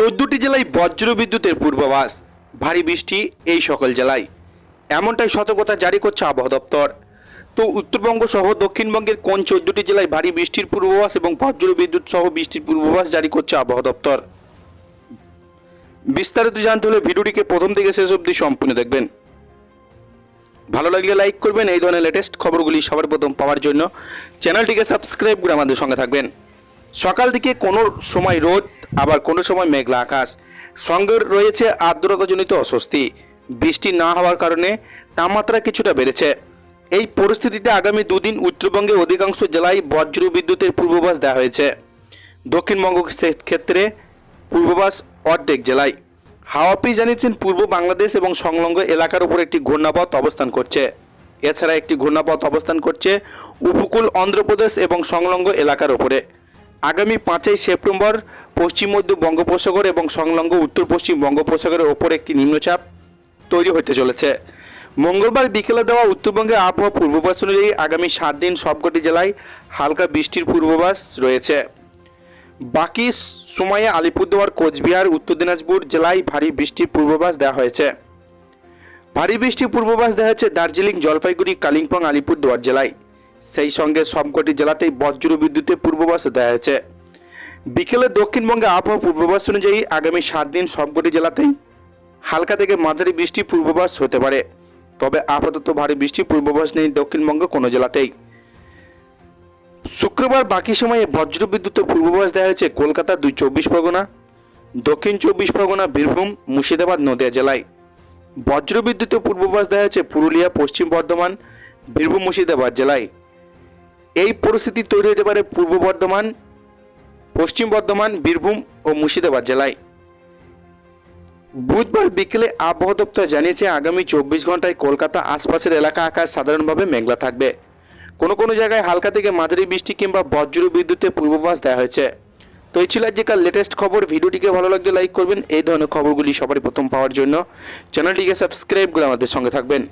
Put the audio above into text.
চোদ্দটি জেলায় বজ্র বিদ্যুতের পূর্বাভাস। ভারী বৃষ্টি এই সকল জেলায়। এমনটাই সতর্কতা জারি করছে আবহাওয়া দপ্তর। তো উত্তরবঙ্গ সহ দক্ষিণবঙ্গের কোন চোদ্দটি জেলায় ভারী বৃষ্টির পূর্বাভাস এবং বজ্র বিদ্যুৎ সহ বৃষ্টির পূর্বাভাস জারি করছে আবহাওয়া দপ্তর? বিস্তারিত জানতে হলে ভিডিওটিকে প্রথম থেকে শেষ অবধি সম্পূর্ণ দেখবেন। ভালো লাগলে লাইক করবেন, এই ধরনের লেটেস্ট খবরগুলি সবার প্রথম পাওয়ার জন্য। চ্যানেলটিকে সাবস্ক্রাইব করে আমাদের সঙ্গে থাকবেন। সকাল দিকে কোনো সময় রোদ, আবার কোনো সময় মেঘলা আকাশ। সঙ্গে রয়েছে আর্দ্রতাজনিত অস্বস্তি। বৃষ্টি না হওয়ার কারণে তাপমাত্রা কিছুটা বেড়েছে। এই পরিস্থিতিতে আগামী দুদিন উত্তরবঙ্গের অধিকাংশ জেলায় বজ্র বিদ্যুতের পূর্বাভাস দেওয়া হয়েছে। দক্ষিণবঙ্গ ক্ষেত্রে পূর্বাভাস অর্ধেক জেলায়। হাওয়া হাওয়াপি জানিয়েছেন পূর্ব বাংলাদেশ এবং সংলগ্ন এলাকার উপর একটি ঘূর্ণাপথ অবস্থান করছে। এছাড়া একটি ঘূর্ণাপথ অবস্থান করছে উপকূল অন্ধ্রপ্রদেশ এবং সংলগ্ন এলাকার উপরে। আগামী পাঁচই সেপ্টেম্বর পশ্চিম মধ্য বঙ্গোপসাগর এবং সংলগ্ন উত্তর পশ্চিম বঙ্গোপসাগরের ওপর একটি নিম্নচাপ তৈরি হতে চলেছে। মঙ্গলবার বিকেলে দেওয়া উত্তরবঙ্গে আবহাওয়া পূর্বাভাস অনুযায়ী আগামী সাত দিন সবকটি জেলায় হালকা বৃষ্টির পূর্বাভাস রয়েছে। বাকি সময়ে আলিপুরদুয়ার, কোচবিহার, উত্তর দিনাজপুর জেলায় ভারী বৃষ্টির পূর্বাভাস দেওয়া হয়েছে। ভারী বৃষ্টির পূর্বাভাস দেওয়া হয়েছে দার্জিলিং, জলপাইগুড়ি, কালিম্পং, আলিপুরদুয়ার জেলায়। সেই সঙ্গে সবকটি জেলাতেই বজ্র বিদ্যুতের পূর্বাভাস দেওয়া হয়েছে। বিকেলে দক্ষিণবঙ্গে আবহাওয়া পূর্বাভাস অনুযায়ী আগামী সাত দিন সবকটি জেলাতেই হালকা থেকে মাঝারি বৃষ্টির পূর্বাভাস হতে পারে। তবে আপাতত ভারী বৃষ্টির পূর্বাভাস নেই দক্ষিণবঙ্গে কোনো জেলাতেই। শুক্রবার বাকি সময়ে বজ্র বিদ্যুতের পূর্বাভাস দেওয়া হয়েছে কলকাতা দুই চব্বিশ পরগনা, দক্ষিণ চব্বিশ পরগনা, বীরভূম, মুর্শিদাবাদ, নদিয়া জেলায়। বজ্র বিদ্যুতের পূর্বাভাস দেওয়া হয়েছে পুরুলিয়া, পশ্চিম বর্ধমান, বীরভূম, মুর্শিদাবাদ জেলায়। এই পরিস্থিতি তৈরি হতে পারে পূর্ব বর্ধমান, পশ্চিম বর্ধমান, বীরভূম ও মুর্শিদাবাদ জেলায়। বুধবার বিকেলে আবহাওয়া দপ্তর জানিয়েছে, আগামী চব্বিশ ঘন্টায় কলকাতা আশপাশের এলাকা আকাশ সাধারণভাবে মেঘলা থাকবে। কোনো কোনো জায়গায় হালকা থেকে মাঝারি বৃষ্টি কিংবা বজ্র বিদ্যুতের পূর্বাভাস দেওয়া হয়েছে। তো এই ছিল আজকের লেটেস্ট খবর। ভিডিওটিকে ভালো লাগলে লাইক করবেন। এই ধরনের খবরগুলি সবারই প্রথম পাওয়ার জন্য। চ্যানেলটিকে সাবস্ক্রাইব করে আমাদের সঙ্গে থাকবেন।